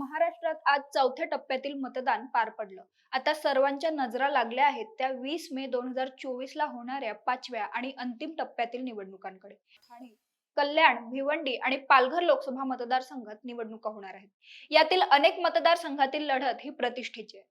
महाराष्ट्रात आज चौथ्या टप्प्यातील मतदान पार पडलं. आता सर्वांच्या नजरा लागल्या आहेत त्या वीस मे दोन हजार चोवीस ला होणाऱ्या पाचव्या आणि अंतिम टप्प्यातील निवडणुकांकडे. आणि कल्याण भिवंडी आणि पालघर लोकसभा मतदारसंघात निवडणुका होणार आहेत. यातील अनेक मतदारसंघातील लढत ही प्रतिष्ठेची आहे.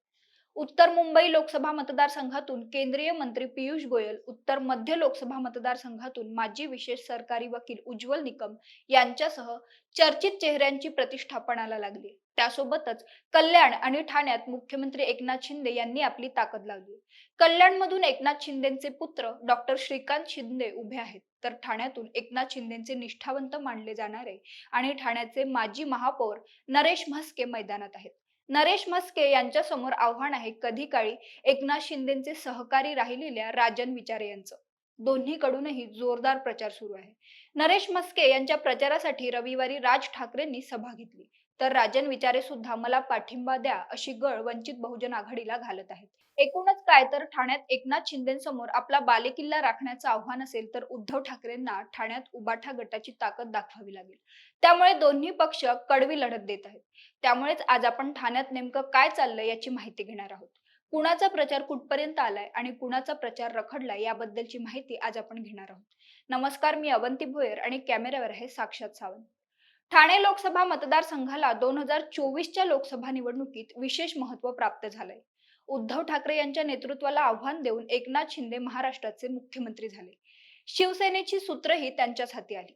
उत्तर मुंबई लोकसभा मतदारसंघातून केंद्रीय मंत्री पियुष गोयल उत्तर मध्य लोकसभा मतदारसंघातून माजी विशेष सरकारी वकील उज्ज्वल निकम यांच्यासह चर्चित चेहऱ्यांची प्रतिष्ठापणाला लागली. त्यासोबतच कल्याण आणि ठाण्यात मुख्यमंत्री एकनाथ शिंदे यांनी आपली ताकद लावली. कल्याणमधून एकनाथ शिंदेचे पुत्र डॉक्टर श्रीकांत शिंदे उभे आहेत. तर ठाण्यातून एकनाथ शिंदेचे निष्ठावंत मानले जाणारे आणि ठाण्याचे माजी महापौर नरेश म्हस्के मैदानात आहेत. नरेश मस्के यांच्या समोर आव्हान आहे कधी काळी एकनाथ शिंदेचे सहकारी राहिलेल्या राजन विचारे यांचं. दोन्हीकडूनही जोरदार प्रचार सुरू आहे. नरेश मस्के यांच्या प्रचारासाठी रविवारी राज ठाकरेंनी सभा घेतली. तर राजन विचारे सुद्धा मला पाठिंबा द्या अशी गळ वंचित बहुजन आघाडीला घालत आहेत. एकूणच काय तर ठाण्यात एकनाथ शिंदेसमोर आपला बालेकिल्ला राखण्याचं आव्हान असेल तर उद्धव ठाकरेंना ठाण्यात उबाठा गटाची ताकद दाखवावी लागेल. त्यामुळे दोन्ही पक्ष कडवी लढत देत आहेत. त्यामुळेच आज आपण ठाण्यात नेमकं काय चाललंय याची माहिती घेणार आहोत. कुणाचा प्रचार कुठपर्यंत आलाय आणि कुणाचा प्रचार रखडलाय याबद्दलची माहिती आज आपण घेणार आहोत. नमस्कार मी अवंती भोयर आणि कॅमेऱ्यावर आहे साक्षात सावंत. ठाणे लोकसभा मतदारसंघाला दोन हजार चोवीसच्या लोकसभा निवडणुकीत विशेष महत्त्व प्राप्त झालंय. उद्धव ठाकरे यांच्या नेतृत्वाला आव्हान देऊन एकनाथ शिंदे महाराष्ट्राचे मुख्यमंत्री झाले. शिवसेनेची सूत्रही त्यांच्याच हाती आली.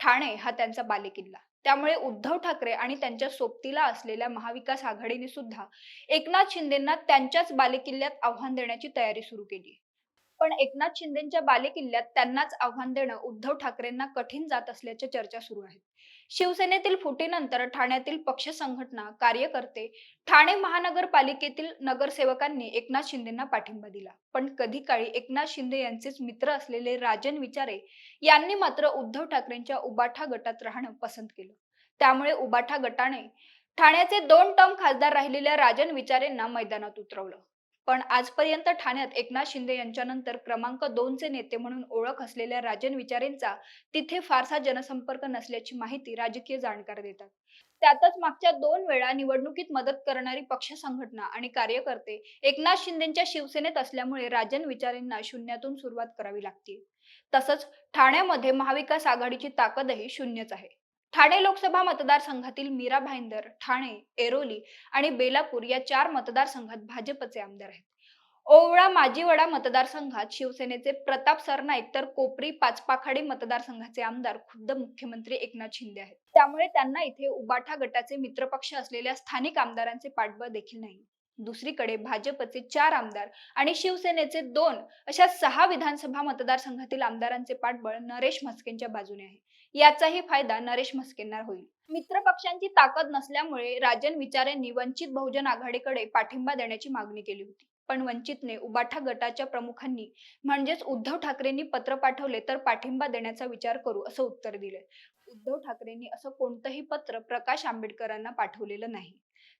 ठाणे हा त्यांचा बालेकिल्ला. त्यामुळे उद्धव ठाकरे आणि त्यांच्या सोबतीला असलेल्या महाविकास आघाडीने सुद्धा एकनाथ शिंदेना त्यांच्याच बालेकिल्ल्यात आव्हान देण्याची तयारी सुरू केली. पण एकनाथ शिंदेच्या बालेकिल्ल्यात त्यांनाच आव्हान देणं उद्धव ठाकरेंना कठीण जात असल्याच्या चर्चा सुरू आहेत. शिवसेनेतील फुटीनंतर ठाण्यातील पक्ष संघटना कार्यकर्ते ठाणे महानगरपालिकेतील नगरसेवकांनी एकनाथ शिंदेना पाठिंबा दिला. पण कधी काळी एकनाथ शिंदे यांचेच मित्र असलेले राजन विचारे यांनी मात्र उद्धव ठाकरेंच्या उबाठा गटात राहणं पसंत केलं. त्यामुळे उबाठा गटाने ठाण्याचे दोन टर्म खासदार राहिलेल्या राजन विचारेंना मैदानात उतरवलं. पण आजपर्यंत ठाण्यात एकनाथ शिंदे यांच्यानंतर क्रमांक दोनचे नेते म्हणून ओळख असलेल्या राजन विचारेंचा तिथे फारसा जनसंपर्क नसल्याची माहिती राजकीय जाणकार देतात. त्यातच मागच्या दोन वेळा निवडणुकीत मदत करणारी पक्ष संघटना आणि कार्यकर्ते एकनाथ शिंदेच्या शिवसेनेत असल्यामुळे राजन विचारेंना शून्यातून सुरुवात करावी लागते. तसंच ठाण्यामध्ये महाविकास आघाडीची ताकदही शून्यच आहे. ठाणे लोकसभा मतदारसंघातील मीरा भाईंदर ठाणे एरोली आणि बेलापूर या चार मतदारसंघात भाजपचे आमदार आहेत. ओवळा माजीवडा मतदारसंघात शिवसेनेचे प्रताप सरनाईक तर कोपरी पाचपाखाडी मतदारसंघाचे आमदार खुद्द मुख्यमंत्री एकनाथ शिंदे आहेत. त्यामुळे त्यांना इथे उबाठा गटाचे मित्रपक्ष असलेल्या स्थानिक आमदारांचे पाठबळ देखील नाही. दुसरीकडे भाजपचे चार आमदार आणि शिवसेनेचे दोन अशा सहा विधानसभा मतदारसंघातील आमदारांचे पाठबळ नरेश म्हस्केंच्या बाजूने आहे. याचाही फायदा नरेश म्हस्केंना होईल. मित्र पक्षांची ताकद नसल्यामुळे राजन विचारेंनी वंचित बहुजन आघाडीकडे पाठिंबा देण्याची मागणी केली होती. पण वंचितने उबाठा गटाच्या प्रमुखांनी म्हणजेच उद्धव ठाकरेंनी पत्र पाठवले तर पाठिंबा देण्याचा विचार करू असं उत्तर दिले. उद्धव ठाकरेंनी असं कोणतंही पत्र प्रकाश आंबेडकरांना पाठवलेलं नाही.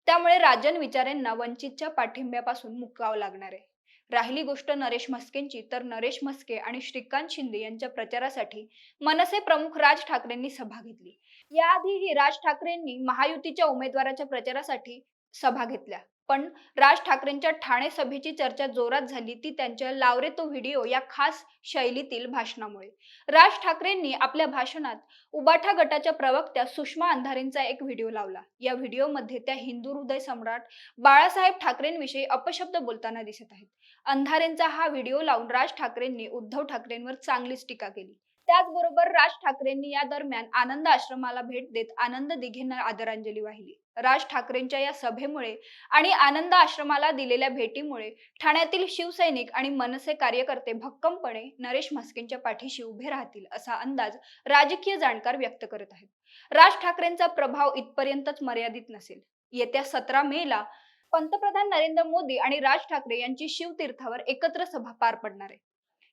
त्यामुळे राजन विचारेंना वंचितच्या पाठिंब्यापासून मुकावं लागणार आहे. राहिली गोष्ट नरेश म्हस्केंची तर नरेश म्हस्के आणि श्रीकांत शिंदे यांच्या प्रचारासाठी मनसे प्रमुख राज ठाकरेंनी सभा घेतली. याआधीही राज ठाकरेंनी महायुतीच्या उमेदवाराच्या प्रचारासाठी सभा घेतल्या. पण राज ठाकरेंच्या ठाणे सभेची चर्चा जोरात झाली ती त्यांच्या लावरे तो व्हिडिओ या खास शैलीतील भाषणामुळे. राज ठाकरेंनी आपल्या भाषणात उबाठा गटाच्या प्रवक्त्या सुषमा अंधारेंचा एक व्हिडिओ लावला. या व्हिडिओमध्ये त्या हिंदू हृदय सम्राट बाळासाहेब ठाकरेंविषयी अपशब्द बोलताना दिसत आहेत. अंधारेंचा हा व्हिडिओ लावून राज ठाकरेंनी उद्धव ठाकरेंवर चांगलीच टीका केली. त्याचबरोबर राज ठाकरेंनी या दरम्यान आनंद आश्रमाला भेट देत आनंद दिघेंना आदरांजली वाहिली. राज ठाकरेंच्या या सभेमुळे आणि आनंद आश्रमाला दिलेल्या भेटीमुळे ठाण्यातील शिवसैनिक आणि मनसे कार्यकर्ते भक्कमपणे नरेश म्हस्केंच्या पाठीशी उभे राहतील असा अंदाज राजकीय जाणकार व्यक्त करत आहेत. राज ठाकरेंचा प्रभाव इथपर्यंतच मर्यादित नसेल. येत्या सतरा मे ला पंतप्रधान नरेंद्र मोदी आणि राज ठाकरे यांची शिवतीर्थावर एकत्र सभा पार पडणार आहे.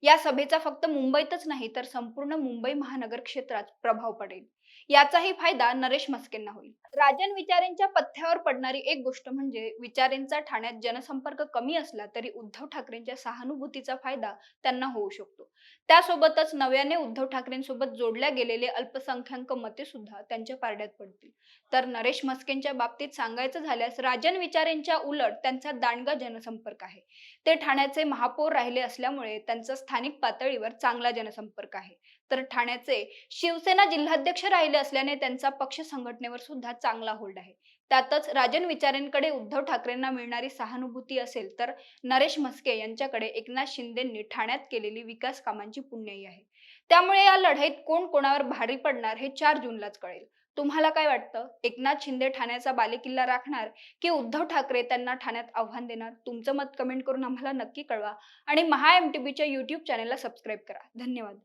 या सभेचा फक्त मुंबईतच नाही तर संपूर्ण मुंबई महानगर क्षेत्रात प्रभाव पडेल. याचाही फायदा नरेश म्हस्केंना होईल. राजन विचारेंच्या पथ्यावर पडणारी एक गोष्ट म्हणजे विचारेंचा ठाण्यात जनसंपर्क कमी असला तरी उद्धव ठाकरेंच्या सहानुभूतीचा फायदा त्यांना होऊ शकतो. त्यासोबतच नव्याने उद्धव ठाकरेंसोबत जोडल्या गेलेले अल्पसंख्याक मते सुद्धा त्यांच्या पारड्यात पडतील. तर नरेश म्हस्केंच्या बाबतीत सांगायचं झाल्यास राजन विचारेंच्या उलट त्यांचा दांडगा जनसंपर्क आहे. ते ठाण्याचे महापौर राहिले असल्यामुळे त्यांचा स्थानिक पातळीवर चांगला जनसंपर्क आहे. तर ठाण्याचे शिवसेना जिल्हाध्यक्ष राहिले असल्याने त्यांचा पक्ष संघटनेवर सुद्धा चांगला होल्ड आहे. त्यातच राजन विचारेंकडे उद्धव ठाकरेंना मिळणारी सहानुभूती असेल तर नरेश म्हस्के यांच्याकडे एकनाथ शिंदेंनी ठाण्यात केलेली विकास कामांची पुण्याई आहे. त्यामुळे या लढाईत कोण कोणावर भारी पडणार हे चार जूनलाच कळेल. तुम्हाला काय वाटतं? एकनाथ शिंदे ठाण्याचा बालेकिल्ला राखणार की उद्धव ठाकरे त्यांना ठाण्यात आव्हान देणार? तुमचं मत कमेंट करून आम्हाला नक्की कळवा आणि महा एम टी बीच्या युट्यूब चॅनेलला सबस्क्राईब करा. धन्यवाद.